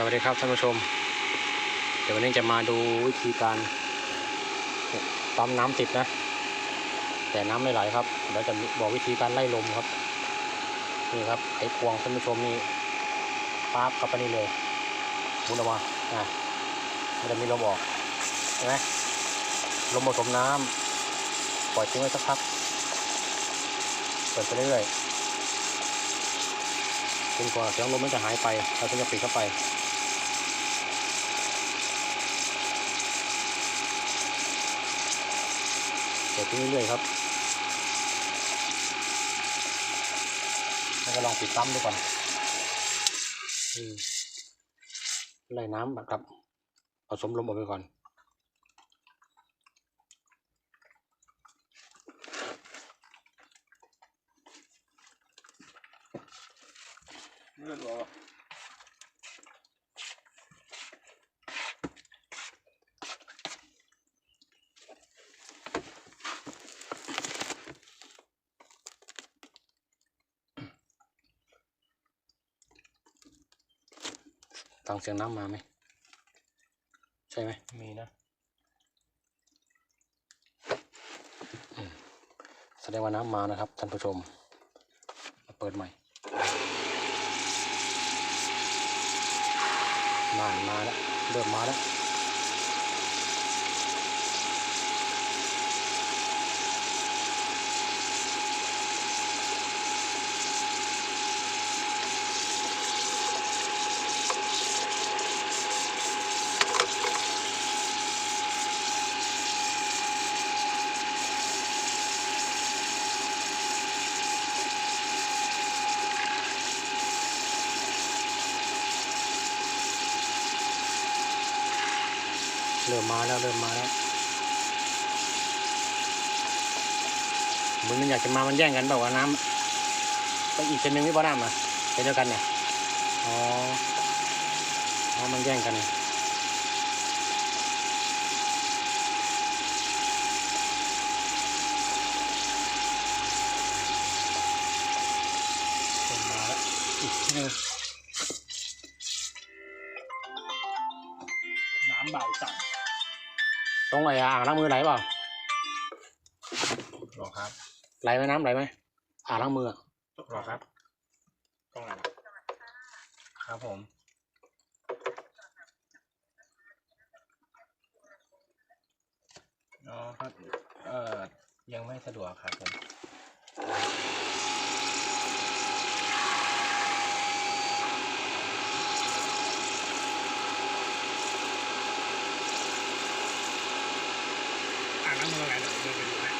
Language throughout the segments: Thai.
สวัสดีครับท่านผู้ชม เดี๋ยววันนี้จะมาดูวิธีการปั๊มน้ำติดนะ แต่น้ำไม่ไหลครับเดี๋ยวจะบอกวิธีการไล่ลมครับนี่ครับไอ้พวงท่านผู้ชมนี่ปั๊บกลับไปนี่เลยมุนออกมาอะมันจะมีลมออกเห็นไหมลมผสมน้ำปล่อยทิ้งไว้สักพักเปิดไปเรื่อยๆจนกว่าเสียงลมมันจะหายไป เราจะปิดเข้าไป ปิดไปเรื่อยๆครับแล้วก็ลองปิดปั๊มดูก่อนไล่น้ำแบบกับผสมลมออกไปก่อนเลือดออก ฟังเสียงน้ำมาไหม ใช่ไหม มีนะ แสดงว่าน้ำมานะครับท่านผู้ชม มาเปิดใหม่มามาแล้ว เริ่มมาแล้ว เริ่มมาแล้วเริ่มมาแล้วเหมือนมันอยากจะมามันแย่งกันแบบว่าวะน้ำไปอีกเส้นหนึ่งไม่พอน้ำอะไปเดียวกันเนี่ยอ๋อน้ำมันแย่งกันมาแล้วอีกหนึงน้ำเบาจัด ตรงไหนอ่างล้างมือไหลเปล่าหรอครับไหลไหมน้ำไหลไหมอ่างล้างมืออะหรอครับต้องไหนครับผมอ๋อครับเอ่อยังไม่สะดวกครับผม อ่านน้ำ มืออะไรเดี๋ยวเดินไปดูให้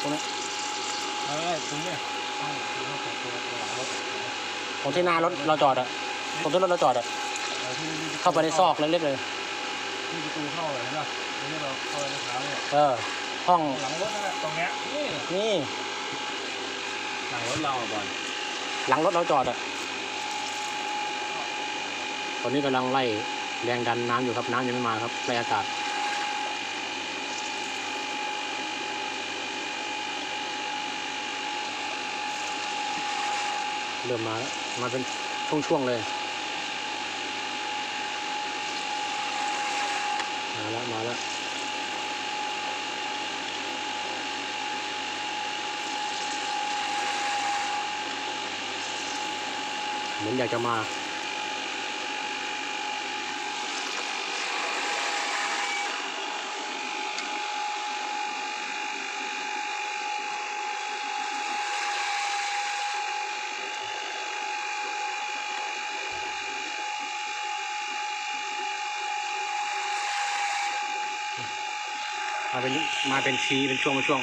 ตรงนี้เออตรงเนี้ยต้องคือว่าตัวตัวตัวหลังรถตรงที่หน้ารถเราจอดอะตรงที่รถเราจอดอะเออที่ที่เข้าไปในซอกเล็กๆเลย ที่ประตูเข้าเลยนะตรงนี้เราเข้าไปในเท้าเนี่ยเออ ห้องหลังรถนั่นแหละตรงเนี้ยนี่นี่ หลังรถเราอะบอลหลังรถเราจอดอะตอนนี้กำลังไล่แรงดันน้ำอยู่ครับน้ำยังไม่มาครับไล่อากาศ เริ่มมาแล้วมาเป็นช่วงๆเลย มาแล้วมาแล้วเหมือนอยากจะมา มาเป็นมาเป็นชีเป็นช่วงเป็นช่วง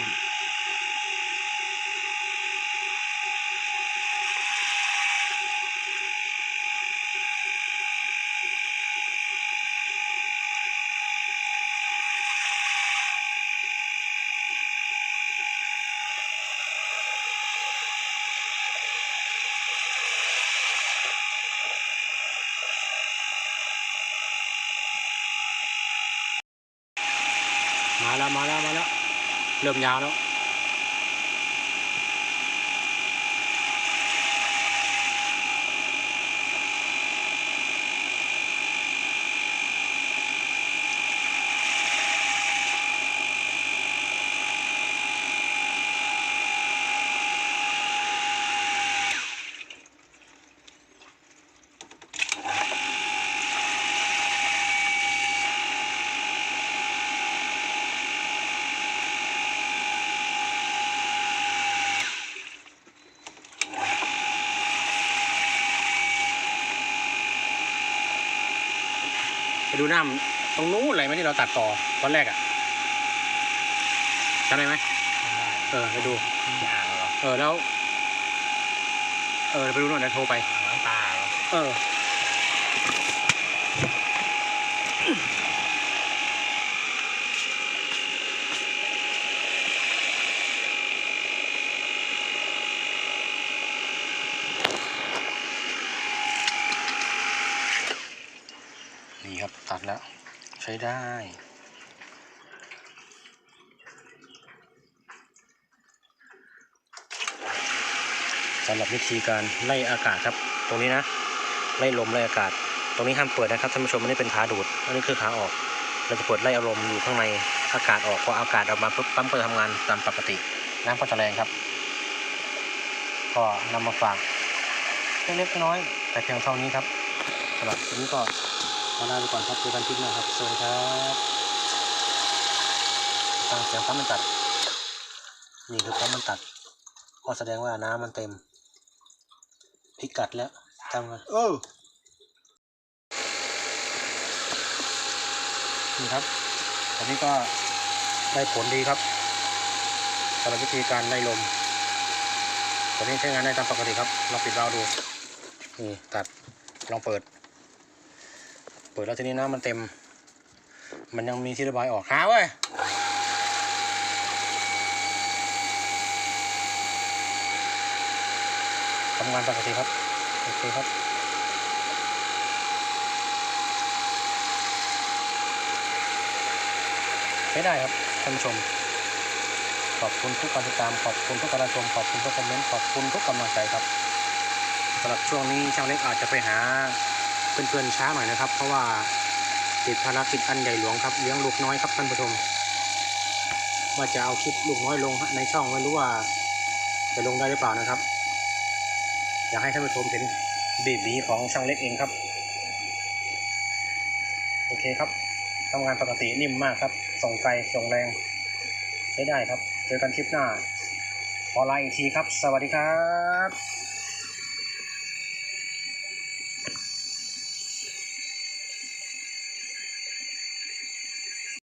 มาแล้วมาแล้วมาแล้วเริ่มยาวแล้ว ดูน้ำตรงนู้นอะไรไหมที่เราตัดต่อตอนแรกอะจำได้ไหมไม่ได้เออไปดูที่อ่างเหรอเออแล้ว เออไปดูหน่อยเดี๋ยวโทรไปอ่างล้างตาเหรอเออ นี่ ครับตัดแล้ว ใช้ได้ สำหรับวิธีการไล่อากาศครับ ตรงนี้นะไล่ลมไล่อากาศ ตรงนี้ห้ามเปิดนะครับท่านผู้ชมอันนี้เป็นขาดูดอันนี้คือขาออก เราจะเปิดไล่อารมณ์อยู่ข้างในอากาศออกพออากาศออกมาปุ๊บปั๊มก็จะทำงานตามปกติน้ำก็จะแรงครับ ก็นำมาฝากเล็กๆน้อยแต่เพียงเท่านี้ครับสำหรับวันนี้ก็ ลาลาไปก่อนครับเจอกันคลิปหน้าครับ สวัสดีครับฟังเสียงปั๊มมันตัด นี่คือปั๊มมันตัดก็แสดงว่าน้ำมันเต็ม พิกัดแล้วทำไงเออนี่ครับตอนนี้ก็ได้ผลดีครับสำหรับวิธีการไล่ลมตอนนี้ใช้งานได้ตามปกติครับเราปิดวาล์วดูนี่ตัดลองเปิดเปิดแล้วทีนี้น้ำมันเต็ม มันยังมีที่ระบายออกหาเว้ยทำงานปกติครับโอเคครับใช้ได้ครับท่านผู้ชม ขอบคุณทุกการติดตามขอบคุณทุกการชมขอบคุณทุกคอมเมนต์ขอบคุณทุกกำลังใจครับสำหรับช่วงนี้ช่างเล็กอาจจะไปหา เพื่อนๆช้าหน่อยนะครับ เพราะว่าติดภารกิจอันใหญ่หลวงครับเลี้ยงลูกน้อยครับท่านผู้ชมว่าจะเอาคลิปลูกน้อยลงในช่องไม่รู้ว่าจะลงได้หรือเปล่านะครับ อยากให้ท่านผู้ชมเห็นบีบีของช่างเล็กเองครับโอเคครับทำงานปกตินิ่มมากครับ ส่งไกลส่งแรงใช้ได้ครับ เจอกันคลิปหน้าขอลาอีกทีครับ สวัสดีครับ